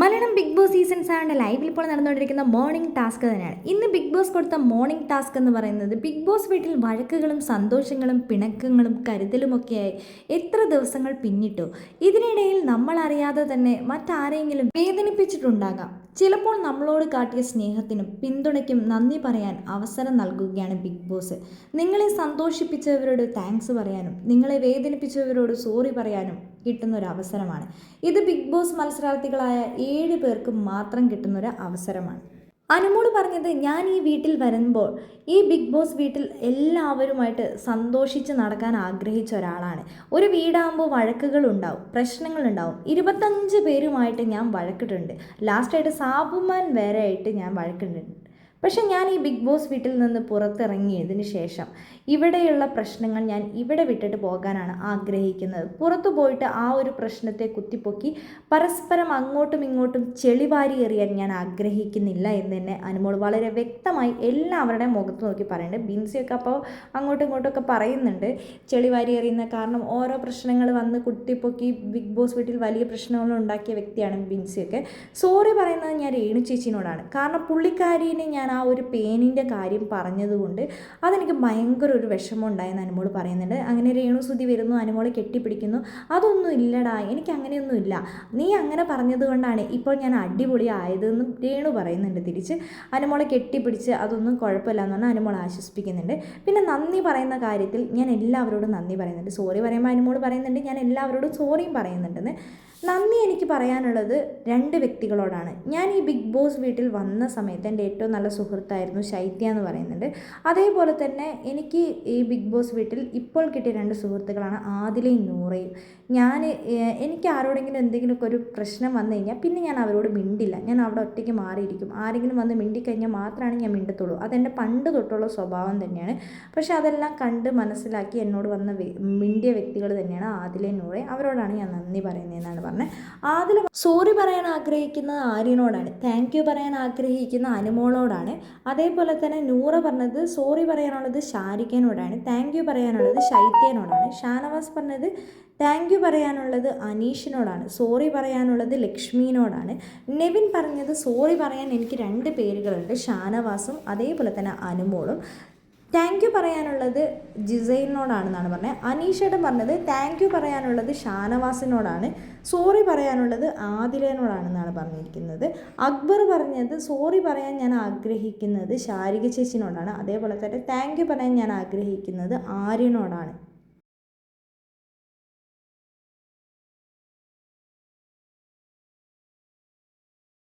Malayalam big Boss season സെവന്റെ ലൈവിൽ ഇപ്പോൾ നടന്നുകൊണ്ടിരിക്കുന്ന മോർണിംഗ് ടാസ്ക് തന്നെയാണ്. ഇന്ന് ബിഗ് ബോസ് കൊടുത്ത മോർണിംഗ് ടാസ്ക് എന്ന് പറയുന്നത് ബിഗ് ബോസ് വീട്ടിൽ വഴക്കുകളും സന്തോഷങ്ങളും പിണക്കങ്ങളും കരുതലുമൊക്കെയായി എത്ര ദിവസങ്ങൾ പിന്നിട്ടു. ഇതിനിടയിൽ നമ്മൾ അറിയാതെ തന്നെ മറ്റാരെങ്കിലും വേദനിപ്പിച്ചിട്ടുണ്ടാകാം. ചിലപ്പോൾ നമ്മളോട് കാട്ടിയ സ്നേഹത്തിനും പിന്തുണയ്ക്കും നന്ദി പറയാൻ അവസരം നൽകുകയാണ് ബിഗ് ബോസ്. നിങ്ങളെ സന്തോഷിപ്പിച്ചവരോട് താങ്ക്സ് പറയാനും നിങ്ങളെ വേദനിപ്പിച്ചവരോട് സോറി പറയാനും കിട്ടുന്ന ഒരു അവസരമാണ് ഇത് ബിഗ് ബോസ് മത്സരാർത്ഥികളായ ഏഴ് പേർക്ക് മാത്രം കിട്ടുന്ന ഒരു അവസരമാണ് അനുമോൾ പറഞ്ഞത് ഞാൻ ഈ വീട്ടിൽ വരുമ്പോൾ ഈ ബിഗ് ബോസ് വീട്ടിൽ എല്ലാവരുമായിട്ട് സന്തോഷിച്ച് നടക്കാൻ ആഗ്രഹിച്ച ഒരാളാണ്. ഒരു വീടാകുമ്പോൾ വഴക്കുകളുണ്ടാവും പ്രശ്നങ്ങളുണ്ടാവും. ഇരുപത്തഞ്ച് പേരുമായിട്ട് ഞാൻ വഴക്കിട്ടുണ്ട്. ലാസ്റ്റായിട്ട് സാബുമാൻ വരെ ആയിട്ട് ഞാൻ വഴക്കിട്ടുണ്ട്. പക്ഷെ ഞാൻ ഈ ബിഗ് ബോസ് വീട്ടിൽ നിന്ന് പുറത്തിറങ്ങിയതിന് ശേഷം ഇവിടെയുള്ള പ്രശ്നങ്ങൾ ഞാൻ ഇവിടെ വിട്ടിട്ട് പോകാനാണ് ആഗ്രഹിക്കുന്നത്. പുറത്തു പോയിട്ട് ആ ഒരു പ്രശ്നത്തെ കുത്തിപ്പൊക്കി പരസ്പരം അങ്ങോട്ടും ഇങ്ങോട്ടും ചെളിവാരി എറിയാൻ ഞാൻ ആഗ്രഹിക്കുന്നില്ല എന്ന് തന്നെ അനുമോൾ വളരെ വ്യക്തമായി എല്ലാവരുടെയും മുഖത്ത് നോക്കി പറയുന്നുണ്ട്. ബിൻസിയൊക്കെ അപ്പോൾ അങ്ങോട്ടും ഇങ്ങോട്ടൊക്കെ പറയുന്നുണ്ട്. ചെളിവാരി എറിയുന്ന കാരണം ഓരോ പ്രശ്നങ്ങൾ വന്ന് കുത്തിപ്പൊക്കി ബിഗ് ബോസ് വീട്ടിൽ വലിയ പ്രശ്നങ്ങളുണ്ടാക്കിയ വ്യക്തിയാണ് ബിൻസിയൊക്കെ. സോറി പറയുന്നത് ഞാൻ രേണു ചേച്ചിനോടാണ്. കാരണം പുള്ളിക്കാരിനെ ഞാൻ ആ ഒരു പേനിന്റെ കാര്യം പറഞ്ഞതുകൊണ്ട് അതെനിക്ക് ഭയങ്കര ഒരു വിഷമം ഉണ്ടായെന്ന് അനുമോൾ പറയുന്നുണ്ട്. അങ്ങനെ രേണു സുതി വരുന്നു അനുമോളെ കെട്ടിപ്പിടിക്കുന്നു. അതൊന്നും ഇല്ലടാ എനിക്ക് അങ്ങനെയൊന്നും ഇല്ല. നീ അങ്ങനെ പറഞ്ഞതുകൊണ്ടാണ് ഇപ്പോൾ ഞാൻ അടിപൊളി ആയതെന്നും രേണു പറയുന്നുണ്ട് തിരിച്ച്. അനുമോളെ കെട്ടിപ്പിടിച്ച് അതൊന്നും കുഴപ്പമില്ല എന്ന് പറഞ്ഞാൽ അനുമോൾ ആശ്വസിപ്പിക്കുന്നുണ്ട്. പിന്നെ നന്ദി പറയുന്ന കാര്യത്തിൽ ഞാൻ എല്ലാവരോടും നന്ദി പറയുന്നുണ്ട്. സോറി പറയുമ്പോൾ അനുമോൾ പറയുന്നുണ്ട് ഞാൻ എല്ലാവരോടും സോറിയും പറയുന്നുണ്ടെന്ന്. നന്ദി എനിക്ക് പറയാനുള്ളത് രണ്ട് വ്യക്തികളോടാണ്. ഞാൻ ഈ ബിഗ് ബോസ് വീട്ടിൽ വന്ന സമയത്ത് എന്റെ ഏറ്റവും നല്ല സുഹൃത്തായിരുന്നു ശൈത്യ എന്ന് പറയുന്നുണ്ട്. അതേപോലെ തന്നെ എനിക്ക് ഈ ബിഗ് ബോസ് വീട്ടിൽ ഇപ്പോൾ കിട്ടിയ രണ്ട് സുഹൃത്തുക്കളാണ് ആദിലയും നൂറയും. ഞാൻ എനിക്ക് ആരോടെങ്കിലും എന്തെങ്കിലുമൊക്കെ ഒരു പ്രശ്നം വന്നു കഴിഞ്ഞാൽ പിന്നെ ഞാൻ അവരോട് മിണ്ടില്ല. ഞാൻ അവിടെ ഒറ്റയ്ക്ക് മാറിയിരിക്കും. ആരെങ്കിലും വന്ന് മിണ്ടിക്കഴിഞ്ഞാൽ മാത്രമാണ് ഞാൻ മിണ്ടത്തുള്ളൂ. അതെന്റെ പണ്ട് തൊട്ടുള്ള സ്വഭാവം തന്നെയാണ്. പക്ഷെ അതെല്ലാം കണ്ട് മനസ്സിലാക്കി എന്നോട് വന്ന മിണ്ടിയ വ്യക്തികൾ തന്നെയാണ് ആദിലയും നൂറയും അവരോടാണ് ഞാൻ നന്ദി പറയുന്നതെന്നാണ് പറഞ്ഞത് ആദില സോറി പറയാൻ ആഗ്രഹിക്കുന്നത് ആര്യനോടാണ്. താങ്ക് യു പറയാൻ ആഗ്രഹിക്കുന്ന അനുമോളോടാണ്. അതേപോലെ തന്നെ നൂറ പറഞ്ഞത് സോറി പറയാനുള്ളത് ഷാരിഖിനോടാണ് താങ്ക് യു പറയാനുള്ളത് ശൈത്യനോടാണ്. ഷാനവാസ് പറഞ്ഞത് താങ്ക് യു പറയാനുള്ളത് അനീഷിനോടാണ്. സോറി പറയാനുള്ളത് ലക്ഷ്മിനോടാണ്. നെവിൻ പറഞ്ഞത് സോറി പറയാൻ എനിക്ക് രണ്ട് പേരുകളുണ്ട്. ഷാനവാസും അതേപോലെ തന്നെ അനുമോളും. താങ്ക് യു പറയാനുള്ളത് ജിസൈലിനോടാണെന്നാണ് പറഞ്ഞത്. അനീഷയുടെ പറഞ്ഞത് താങ്ക് യു പറയാനുള്ളത് ഷാനവാസിനോടാണ്. സോറി പറയാനുള്ളത് ആദിലേനോടാണെന്നാണ് പറഞ്ഞിരിക്കുന്നത്. അക്ബർ പറഞ്ഞത് സോറി പറയാൻ ഞാൻ ആഗ്രഹിക്കുന്നത് ശാരിക ചേച്ചിനോടാണ്. അതേപോലെ തന്നെ താങ്ക് യു പറയാൻ ഞാൻ ആഗ്രഹിക്കുന്നത് ആര്യനോടാണ്.